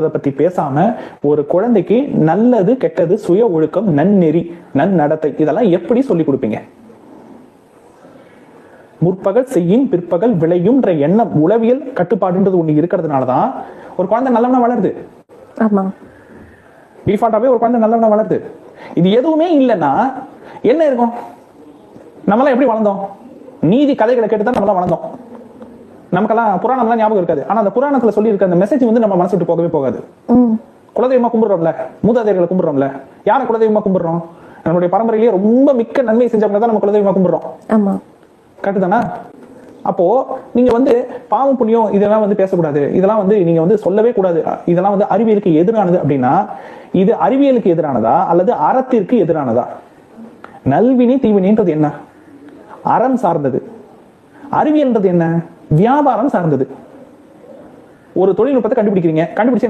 பத்தி பேசாம ஒரு குழந்தைக்கு நல்லது கெட்டது சுய ஒழுக்கம் நன்னெறி நன்னடத்தை இதெல்லாம் எப்படி சொல்லி கொடுப்பீங்க? முற்பகல் செய்யின் பிற்பகல் விளையும்ன்ற எண்ணம் உளவியல் கட்டுப்பாடுன்றது ஒண்ணு இருக்கிறதுனால தான் ஒரு குழந்தை நல்லவனா வளருது. ஆமா. டிஃபால்ட்டாவே ஒரு குழந்தை நல்லவனா வளருது. இது எதுவுமே இல்லைன்னா என்ன இருக்கும்? நம்மளாம் எப்படி வளர்ந்தோம்? நீதி கதைகளை கேட்டு தான் நம்மளாம் வளர்ந்தோம். நமக்கெல்லாம் புராணம்லாம் ஞாபகம் இருக்காது. ஆனா அந்த புராணத்துல சொல்லி இருக்க அந்த மெசேஜ் வந்து நம்ம மனசு விட்டு போகவே போகாது. குலதெய்வமா கும்பிடுறோம்ல மூதாதையர்களை கும்பிடுறோம்ல யாரை குலதெய்வமா கும்பிடுறோம்? நம்மளுடைய பரம்பரையிலேயே ரொம்ப மிக்க நன்மை செஞ்சவங்க தான் நம்ம குலதெய்வமா கும்பிடுறோம். ஆமா. கரெக்டு தானே? அப்போ நீங்க வந்து பாவம் புண்ணியம் இதெல்லாம் வந்து பேசக்கூடாது. இதெல்லாம் வந்து நீங்க வந்து சொல்லவே கூடாது. இதெல்லாம் வந்து அறிவியலுக்கு எதிரானது அப்படின்னா இது அறிவியலுக்கு எதிரானதா அல்லது அறத்திற்கு எதிரானதா? நல்வினை தீவினைன்றது என்ன? அறம் சார்ந்தது. அறிவியல்ன்றது என்ன? வியாபாரம் சார்ந்தது. ஒரு தொழில்நுட்பத்தை கண்டுபிடிக்கிறீங்க. கண்டுபிடிச்சு